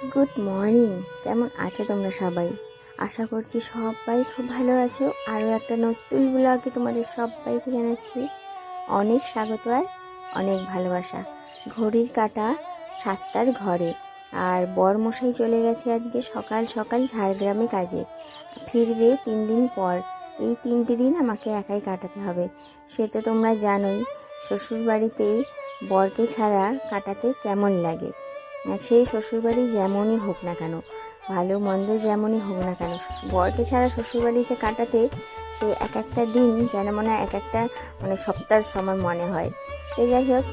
Good morning কেমন আছো তোমরা সবাই? আশা করছি সবাই খুব ভালো আছো। আরও একটা নতুন ব্লগে তোমাদের সবাইকে জানাচ্ছি অনেক স্বাগত আর অনেক ভালোবাসা। ঘড়ির কাটা সাতটার ঘরে। আর বর মশাই চলে গেছে আজকে সকাল সকাল ঝাড়গ্রামে কাজে। ফিরবে তিন দিন পর। এই তিনটে দিন আমাকে একাই কাটাতে হবে। সে তো তোমরা জানোই, শ্বশুরবাড়িতে বরকে ছাড়া কাটাতে কেমন লাগে। সেই শ্বশুরবাড়ি যেমনই হোক না কেন, ভালো মন্দ যেমনই হোক না কেন, বরকে ছাড়া শ্বশুরবাড়িতে কাটাতে সে এক একটা দিন যেন মনে এক একটা মানে সপ্তাহের সময় মনে হয়। তো যাই হোক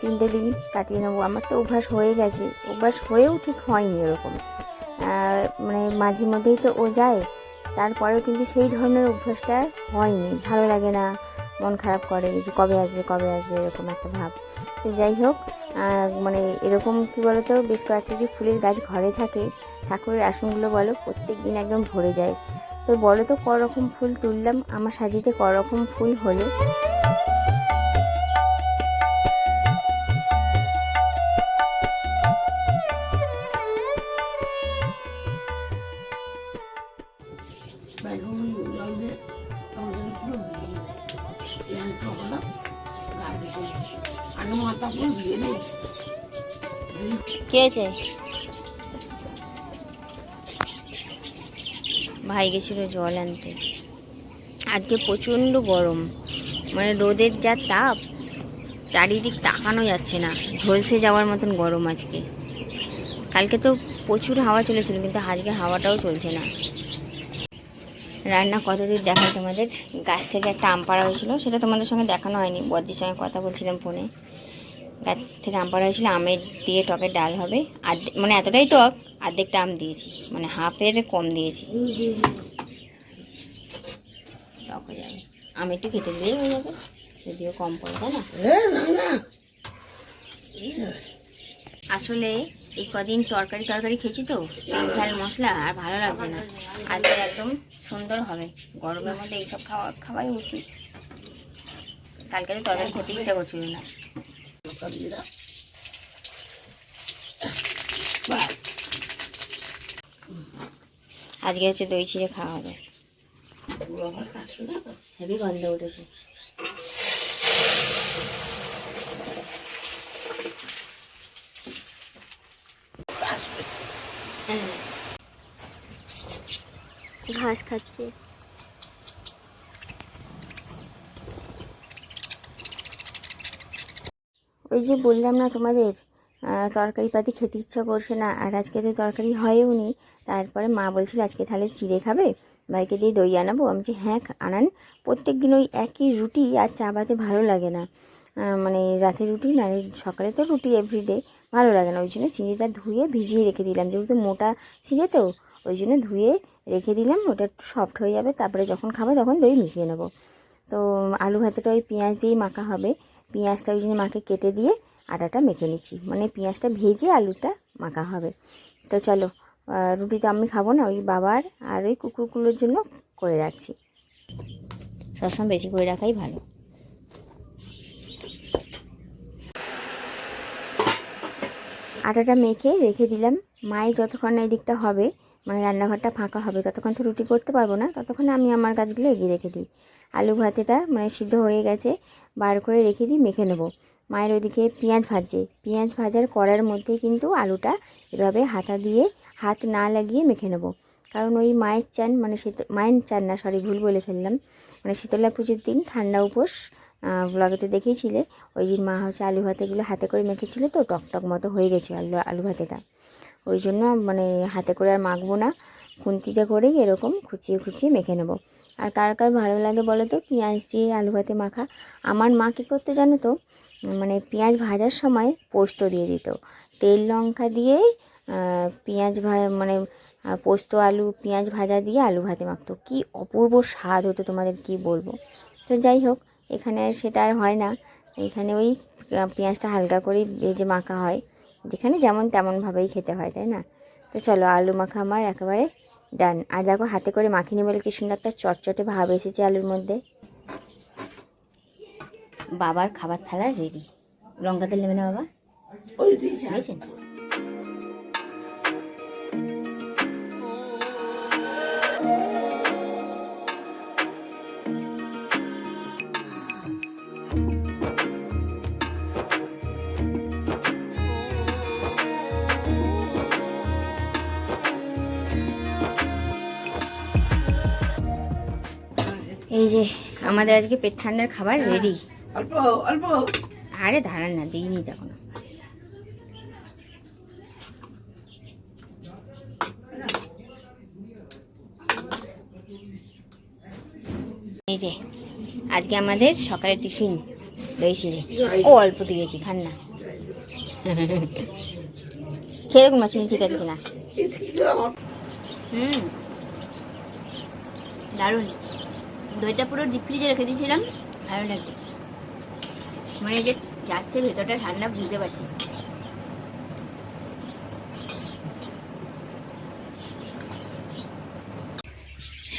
তিনটে দিন কাটিয়ে নেব। আমার তো অভ্যাস হয়ে গেছে। অভ্যাস হয়েও ঠিক হয়নি এরকম। মানে মাঝে মধ্যেই তো ও যায়। তারপরেও কিন্তু সেই ধরনের অভ্যাসটা হয়নি। ভালো লাগে না। মন খারাপ করে যে কবে আসবে কবে আসবে এরকম একটা ভাব। তো যাই হোক মানে এরকম কি তো বেশ কয়েকটা ফুলের গাছ ঘরে থাকে, ঠাকুরের আসনগুলো বলো, প্রত্যেক দিন একদম ভরে যায়। তো বলো তো ক রকম ফুল তুললাম, আমার সাজিতে ক রকম ফুল হলো। কে ভাই গেছিল জল আনতে। আজকে প্রচণ্ড গরম। মানে রোদের যা তাপ, চারিদিক তাকানো যাচ্ছে না। ঝলসে যাওয়ার মতন গরম আজকে। কালকে তো প্রচুর হাওয়া চলেছিল, কিন্তু আজকে হাওয়াটাও চলছে না। রান্না কতদূর দেখায় তোমাদের? গাছ থেকে একটা আম পাড়া হয়েছিল, সেটা তোমাদের সঙ্গে দেখানো হয়নি। বদ্দির সঙ্গে কথা বলছিলাম ফোনে। গাছ থেকে আম পাড়া হয়েছিল, আমের দিয়ে টকের ডাল হবে। আর্ধেক মানে এতটাই টক অর্ধেকটা আম দিয়েছি। মানে হাফের কম দিয়েছি। টক হয়ে যাবে। আম একটু কেটে দিলেই হয়ে যাবে। যদিও কম পড়ে, তাই না? আসলে এই কদিন তরকারি তরকারি খেয়েছি তো তেল ঝাল মশলা আর ভালো লাগছে না। আজকে একদম সুন্দর হবে, গরমের মধ্যে এইসব খাওয়া, খাওয়াই উচিত। কালকে তো তরকারি খেতে ইচ্ছা করছিল না। আজকে হচ্ছে দই ছিঁড়ে খাওয়া হবে। হেভি গন্ধ উঠেছে। ঘাস খাচ্ছে। ওই যে বললাম না তোমাদের তরকারি পাতি খেতে ইচ্ছা করছে না, আর আজকে তো তরকারি হয়েও নি। তারপরে মা বলছিল, আজকে তাহলে চিড়ে খাবে? ভাইকে দিয়ে দই আনাবো? আমি যে হ্যাঁ আনান। প্রত্যেক দিন ওই একই রুটি আর চা ভাতে ভালো লাগে না। মানে রাতে রুটি, না সকালে তো রুটি এভরিডে ভালো লাগে না, ওই জন্য চিনিটা ধুয়ে ভিজিয়ে রেখে দিলাম। যেহেতু মোটা চিড়ে তো, ওই জন্য ধুয়ে রেখে দিলাম। ওটা সফট হয়ে যাবে, তারপরে যখন খাব তখন দই মিশিয়ে নেব। তো আলু ভাতেটা ওই পেঁয়াজ দিয়েই মাখা হবে। পেঁয়াজটা ওই জন্য মাকে কেটে দিয়ে আটাটা মেখে নিচ্ছি। মানে পেঁয়াজটা ভেজে আলুটা মাখা হবে। তো চলো রুটি তো আমি খাব না, ওই বাবার আর ওই কুকুরগুলোর জন্য করে রাখছি। সবসময় বেশি করে রাখাই ভালো। আটাটা মেখে রেখে দিলাম। মায়ের যতক্ষণ না এই দিকটা হবে মানে রান্নাঘরটা ফাঁকা হবে, ততক্ষণ তো রুটি করতে পারব না, ততক্ষণ আমি আমার কাজগুলো এগিয়ে রেখে দিই। আলু ভাতেটা মানে সিদ্ধ হয়ে গেছে, বার করে রেখে দিই, মেখে নেব। মায়ের ওইদিকে পেঁয়াজ ভাজছে। পেঁয়াজ ভাজার কড়ার মধ্যে কিন্তু আলুটা এভাবে হাতা দিয়ে হাত না লাগিয়ে মেখে নেব। কারণ ওই মায়ের চান মানে শীত, মায়ের চান না সরি ভুল বলে ফেললাম। মানে শীতলা পুজোর দিন ঠান্ডা উপোস ব্লগে তো দেখেইছিলে ওই দিন মা হচ্ছে আলু ভাতেগুলো হাতে করে মেখেছিল তো, টক টক মতো হয়ে গেছে আলু আলু ভাতেটা। ওই জন্য মানে হাতে করে আর মাখবো না, খুন্তিতে করেই এরকম খুচিয়ে খুচিয়ে মেখে নেব। আর কার কার ভালো লাগে বলো তো, পেঁয়াজ দিয়ে আলু ভাতে মাখা। আমার মা কী করতে জানো তো মানে পেঁয়াজ ভাজার সময় পোস্ত দিয়ে দিত। তেল লঙ্কা দিয়ে পেঁয়াজ ভা মানে পোস্ত, আলু, পেঁয়াজ ভাজা দিয়ে আলু ভাতে মাখতো। কি অপূর্ব স্বাদ হতো তোমাদের কি বলব। তো যাই হোক এখানে সেটা আর হয় না। এখানে ওই পেঁয়াজটা হালকা করে ভেজে মাখা হয়। যেখানে যেমন তেমনভাবেই খেতে হয় তাই না? তো চলো আলু মাখা আমার একেবারে ডান। আর দেখো হাতে করে মাখিনি বলে কি সুন্দর একটা চটচটে ভাব এসেছে আলুর মধ্যে। বাবার খাবার থালা রেডি লঙ্কা তেল নেবে না বাবা? বুঝেছেন এই যে আমাদের আজকে পেট ঠান্ডার খাবার রেডি অল্প অল্প। আরে দাঁড়ান না দিইনি তখন এই যে আজকে আমাদের সকালে টিফিন দই চিড়ে ও অল্প দিয়েছি খান না। খেয়ে দেখুন মাছ ঠিক আছে কিনা। হুম। দারুণ। দইটা পুরো ডিপ ফ্রিজে রেখে দিয়েছিলাম ভালো লাগছে। মানে যে যাচ্ছে ভেতরটা ঠান্ডা বুঝতে পারছি।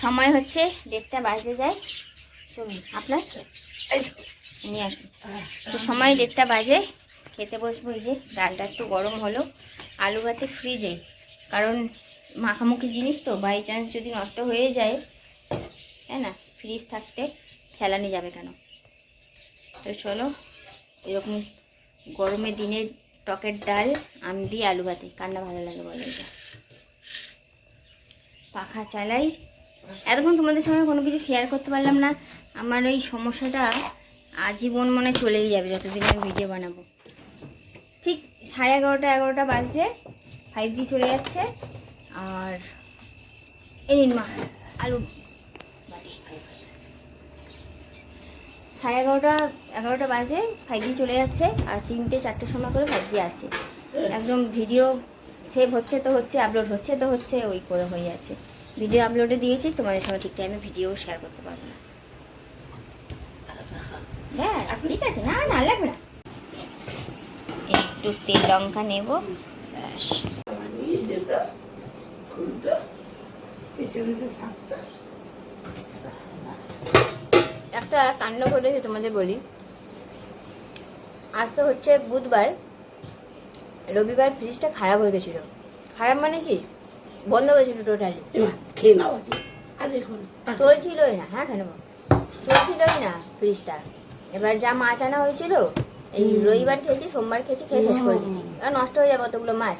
সময় হচ্ছে দেড়টা বাজতে যায়। শুনুন আপনার? নিয়ে আসুন। তো সময় দেড়টা বাজে খেতে বসবো এই যে ডালটা একটু গরম হলো। আলু ভাতে ফ্রিজে কারণ মাখামুখি জিনিস তো বাই চান্স যদি নষ্ট হয়ে যায় তাই না? ফ্রিজ থাকতে ফেলানি যাবে কেন? তো চলো, এরকম গরমের দিনে টকের ডাল, আম দিয়ে আলু ভাতে। কান্না ভালো লাগে বলো এটা? পাখা চালাই। এতক্ষণ তোমাদের সঙ্গে কোনো কিছু শেয়ার করতে পারলাম না। আমার ওই সমস্যাটা আজীবন মনে চলেই যাবে যতদিন আমি ভিডিও বানাবো। ঠিক সাড়ে এগারোটা এগারোটা বাজছে। ফাইভ জি চলে যাচ্ছে। আর এ নিন মা, আলু। সাড়ে এগারোটা এগারোটা বাজে ফাইভ জি চলে যাচ্ছে আর তিনটে চারটের সময় করে ফাইভ জি আসছে। একদম ভিডিও সেভ হচ্ছে তো হচ্ছে আপলোড হচ্ছে তো হচ্ছে, ওই করে হয়ে যাচ্ছে। ভিডিও আপলোডে দিয়েছি, তোমাদের সঙ্গে ঠিক টাইমে ভিডিও শেয়ার করতে পারব না। ঠিক আছে, না না, লাগবে না। একটু তেল লঙ্কা নেব, ব্যাস নিয়ে যেত খুলতো পেছনে থাকতো একটা কাণ্ড ঘটেছে তোমাদের বলি। আজ তো হচ্ছে বুধবার রবিবার ফ্রিজটা খারাপ হয়ে গেছিল। খারাপ মানে কি? বন্ধ হয়েছিল টোটালি খেয়ে নাও চলছিলই না হ্যাঁ কেন চলছিলই না ফ্রিজটা। এবার যা মাছ আনা হয়েছিল এই রবিবার খেয়েছি সোমবার খেয়েছি খেয়ে শেষ করে দিচ্ছি নষ্ট হয়ে যাবে অতগুলো মাছ।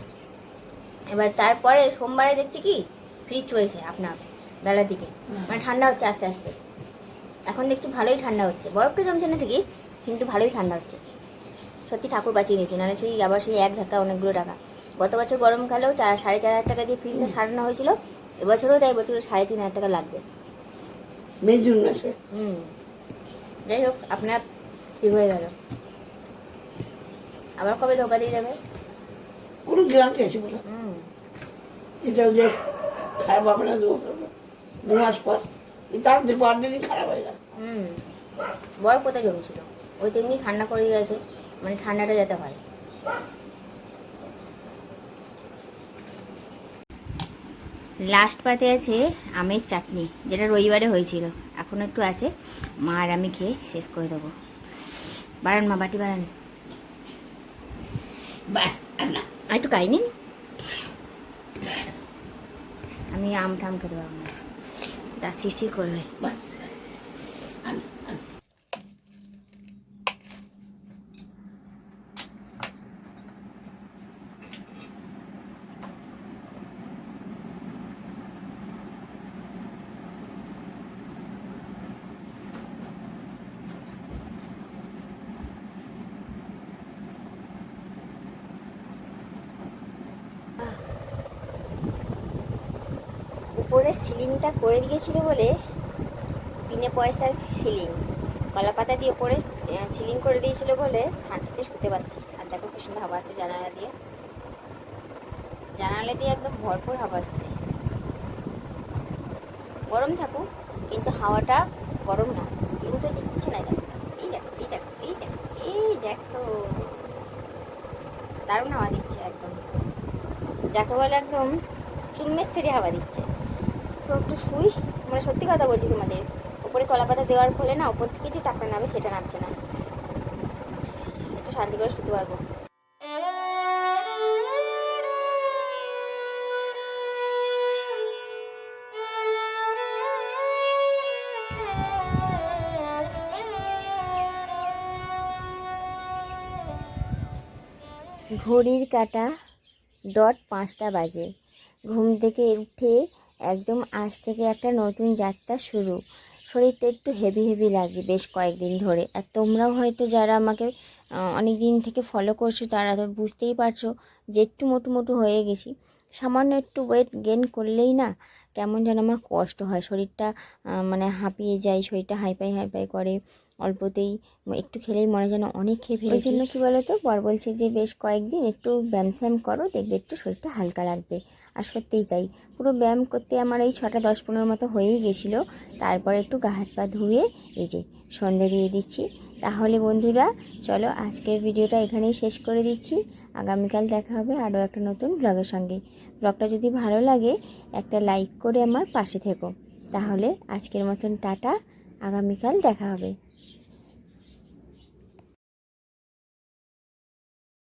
এবার তারপরে সোমবারে দেখছি কি? ফ্রিজ চলছে আপনার বেলার দিকে। মানে ঠান্ডা হচ্ছে আস্তে আস্তে। এখন দেখছি ভালোই ঠান্ডা হচ্ছে। বরফটা জমছে না ঠিকই কিন্তু ভালোই ঠান্ডা হচ্ছে। সত্যি ঠাকুর বাঁচিয়ে গেছে নাহলে সেই আবার সেই এক ধাক্কা অনেকগুলো টাকা। গত বছর গরমকালেও চার সাড়ে চার হাজার টাকা দিয়ে ফ্রিজটা সারানো হয়েছিল এবছরও তাই বছর সাড়ে তিন হাজার টাকা লাগবে। মে জুন মাসে? হুম। যাই হোক আপনার ঠিক হয়ে গেল? আবার কবে ধোকা দিয়ে যাবে? কোনো এসে বলো। হুম। এটা যে না দু মাস পর। তার পর দিনই খারাপ হয়ে গেল। হুম। বরফ কোথায় জমছিল ওই তেমনি ঠান্ডা করে গেছে মানে ঠান্ডাটা যাতে হয়। লাস্ট পাতে আছে আমের চাটনি যেটা রবিবারে হয়েছিল। এখন একটু আছে। মা আর আমি খেয়ে শেষ করে দেবো। বাড়ান মা বাটি বাড়ান। একটু খাই নিন। আমি আম ঠাম খেতে পারব না। তা সিসি করবে উপরের সিলিংটা করে দিয়েছিল বলে বিনা পয়সার সিলিং। কলা পাতা দিয়ে উপরে সিলিং করে দিয়েছিল বলে শান্তিতে শুতে পারছি। আর দেখো কি সুন্দর হাওয়া আছে জানালা দিয়ে। জানালা দিয়ে একদম ভরপুর হাওয়া আসছে। গরম থাকুক, কিন্তু হাওয়াটা গরম না। কেউ তো দিচ্ছে না দেখো এই দেখো এই দেখো এই দেখো এই দেখো। দারুণ হাওয়া দিচ্ছে একদম। যাকে বলে একদম ছেড়ে হাওয়া দিচ্ছে। তো একটু শুই। মানে সত্যি কথা বলছি তোমাদের। উপরে কলা পাতা দেওয়ার ফলে না, উপর থেকে যে তাপটা নামে সেটা নামছে না। একটু শান্তি করে শুতে পারব। ঘড়ির কাটা ডট পাঁচটা বাজে। ঘুম থেকে উঠে একদম আজ থেকে একটা নতুন যাত্রা শুরু। শরীরটা একটু হেভি হেভি লাগছে বেশ কয়েকদিন ধরে। আর তোমরাও হয়তো যারা আমাকে অনেক দিন থেকে ফলো করছ, তারা তো বুঝতেই পারছ যে একটু মোটু মোটু হয়ে গেছি। সামান্য একটু ওয়েট গেন করলেই না কেমন যেন আমার কষ্ট হয়। শরীরটা মানে হাঁপিয়ে যায়, শরীরটা হাইপাই হাইপাই করে। অল্পতেই একটু খেলেই মনে যেন অনেক খেয়ে ওই জন্য কী বলো তো বর বলছে যে বেশ কয়েকদিন একটু ব্যায়াম স্যাম করো দেখবে একটু শরীরটা হালকা লাগবে। আর সত্যিই তাই। পুরো ব্যায়াম করতে আমার এই ছটা দশ পনেরো মতো হয়েই গেছিল। তারপরে একটু গা হাত পা ধুয়ে এই যে সন্ধে দিয়ে দিচ্ছি। তাহলে বন্ধুরা চলো আজকের ভিডিওটা এখানেই শেষ করে দিচ্ছি। আগামীকাল দেখা হবে আরও একটা নতুন ব্লগের সঙ্গে। ব্লগটা যদি ভালো লাগে একটা লাইক করে আমার পাশে থেকো। তাহলে আজকের মতন টাটা। আগামীকাল দেখা হবে।